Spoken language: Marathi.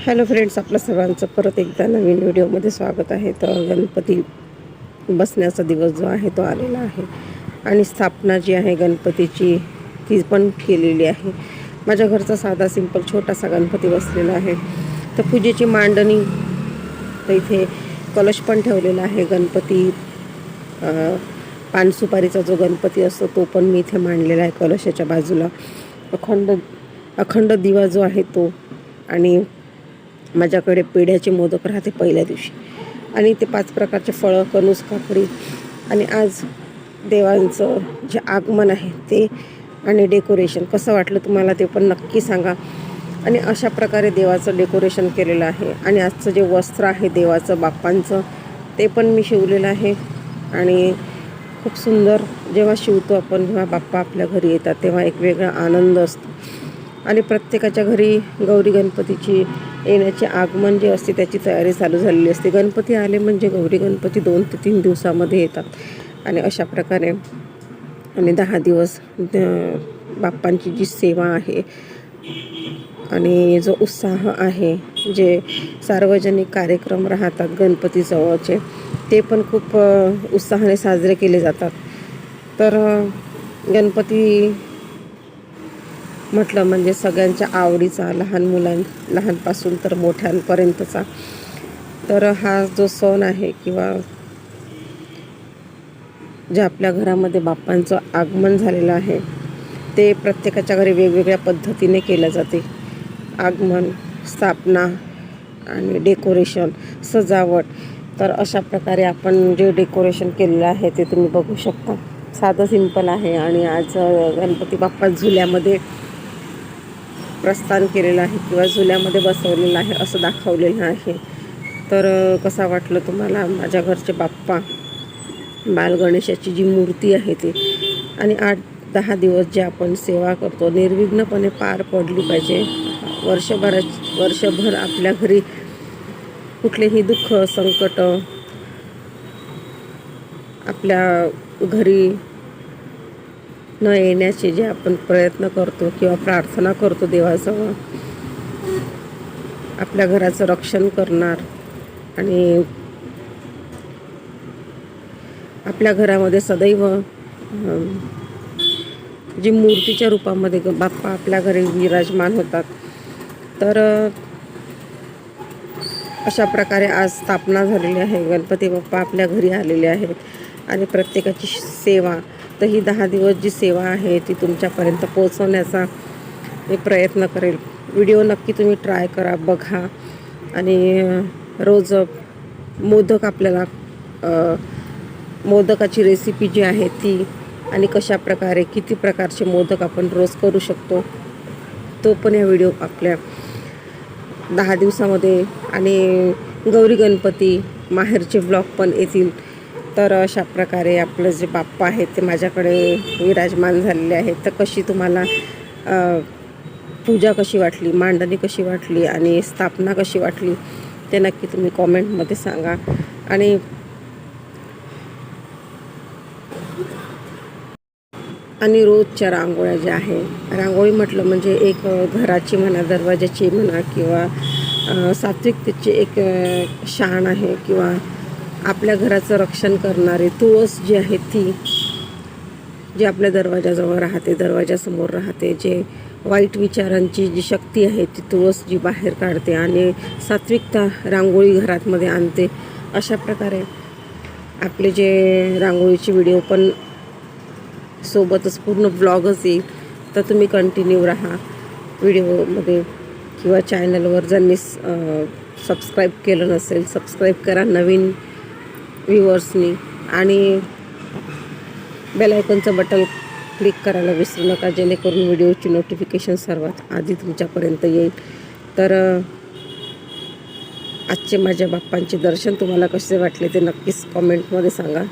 हॅलो फ्रेंड्स आपलं सर्वांचं परत एकदा नवीन व्हिडिओमध्ये स्वागत आहे. तर गणपती बसण्याचा दिवस जो आहे तो आलेला आहे. आणि स्थापना जी आहे गणपतीची ती पण केलेली आहे. माझ्या घरचा साधा सिंपल छोटासा गणपती बसलेला आहे. तर पूजेची मांडणी तर इथे कलश पण ठेवलेला आहे गणपती. पानसुपारीचा जो गणपती असतो तो पण मी इथे मांडलेला आहे कलशाच्या बाजूला. अखंड अखंड दिवा जो आहे तो. आणि माझ्याकडे पेढ्याचे मोदक राहते पहिल्या दिवशी. आणि ते पाच प्रकारचे फळं कणूस काकडी आणि आज देवांचं जे आगमन आहे ते आणि डेकोरेशन कसं वाटलं तुम्हाला ते पण नक्की सांगा. आणि अशा प्रकारे देवाचं डेकोरेशन केलेलं आहे. आणि आजचं जे वस्त्र आहे देवाचं बाप्पांचं ते पण मी शिवलेलं आहे. आणि खूप सुंदर जेव्हा शिवतो आपण जेव्हा बाप्पा आपल्या घरी येतात तेव्हा एक वेगळा आनंद असतो. आणि प्रत्येकाच्या घरी गौरी गणपतीची येण्याचे आगमन जे असते त्याची तयारी चालू झालेली असते. गणपती आले म्हणजे गौरी गणपती दोन ते तीन दिवसामध्ये येतात. आणि अशा प्रकारे आणि दहा दिवस द- बाप्पांची जी सेवा आहे आणि जो उत्साह आहे जे सार्वजनिक कार्यक्रम राहतात गणपतीजवळचे ते पण खूप उत्साहाने साजरे केले जातात. तर गणपती म्हटलं म्हणजे सगळ्यांच्या आवडीचा लहान मुलां लहानपासून तर मोठ्यांपर्यंतचा. तर हा जो सण आहे किंवा जे आपल्या घरामध्ये बाप्पांचं आगमन झालेलं आहे ते प्रत्येकाच्या घरी वेगवेगळ्या पद्धतीने केलं जाते. आगमन स्थापना आणि डेकोरेशन सजावट. तर अशा प्रकारे आपण जे डेकोरेशन केलेलं आहे ते तुम्ही बघू शकता. साधं सिंपल आहे आणि आज गणपती बाप्पा झुल्यामध्ये प्रस्थान केलेलं आहे किंवा झुल्यामध्ये बसवलेलं आहे असं दाखवलेलं आहे. तर कसा वाटलं तुम्हाला माझ्या घरचे बाप्पा? बालगणेशाची जी मूर्ती आहे ती. आणि आठ दहा दिवस जे आपण सेवा करतो निर्विघ्नपणे पार पडली पाहिजे. वर्षभरा वर्षभर आपल्या घरी कुठलेही दुःख संकट आपल्या घरी न येण्याचे जे आपण प्रयत्न करतो किंवा प्रार्थना करतो देवाजवळ आपल्या घराचं रक्षण करणार आणि आपल्या घरामध्ये सदैव जी मूर्तीच्या रूपामध्ये ग- बाप्पा आपल्या घरी विराजमान होतात. तर अशा प्रकारे आज स्थापना झालेली आहे. गणपती बाप्पा आपल्या घरी आलेले आहेत आणि प्रत्येकाची सेवा तर ही दहा दिवस जी सेवा आहे ती तुमच्यापर्यंत पोहोचवण्याचा मी प्रयत्न करेल. व्हिडिओ नक्की तुम्ही ट्राय करा बघा. आणि रोज मोदक आपल्याला मोदकाची रेसिपी जी आहे ती आणि कशा प्रकारे किती प्रकारचे मोदक आपण रोज करू शकतो तो पण या व्हिडिओ आपल्या दहा दिवसामध्ये. आणि गौरी गणपती माहेरचे ब्लॉग पण येतील. तर अशा प्रकारे आपलं जे बाप्पा आहेत ते माझ्याकडे विराजमान झालेले आहेत. तर कशी तुम्हाला पूजा कशी वाटली मांडणी कशी वाटली आणि स्थापना कशी वाटली ते नक्की तुम्ही कॉमेंटमध्ये सांगा. आणि आणि रोजच्या रांगोळ्या ज्या आहे रांगोळी म्हटलं म्हणजे एक घराची म्हणा दरवाजाची म्हणा किंवा सात्विकतेची एक शान आहे किंवा आपल्या घराचं रक्षण करणारी तुळस जी आहे ती जी आपल्या दरवाजाजवळ राहते दरवाजासमोर राहते जे वाईट विचारांची जी शक्ती आहे ती तुळस जी बाहेर काढते आणि सात्विकता रांगोळी घरातमध्ये आणते. अशा प्रकारे आपले जे रांगोळीचे व्हिडिओ पण सोबतच पूर्ण ब्लॉगच येईल. तर तुम्ही कंटिन्यू राहा. व्हिडिओमध्ये किंवा चॅनलवर ज्यांनी सबस्क्राईब केलं नसेल सबस्क्राईब करा नवीन व्ह्युअर्सनी. आणि बेलायकनचं बटन क्लिक करायला विसरू नका जेणेकरून व्हिडिओची नोटिफिकेशन सर्वात आधी तुमच्यापर्यंत येईल. तर आजचे माझ्या बाप्पांचे दर्शन तुम्हाला कसे वाटले ते नक्कीच कॉमेंटमध्ये सांगा.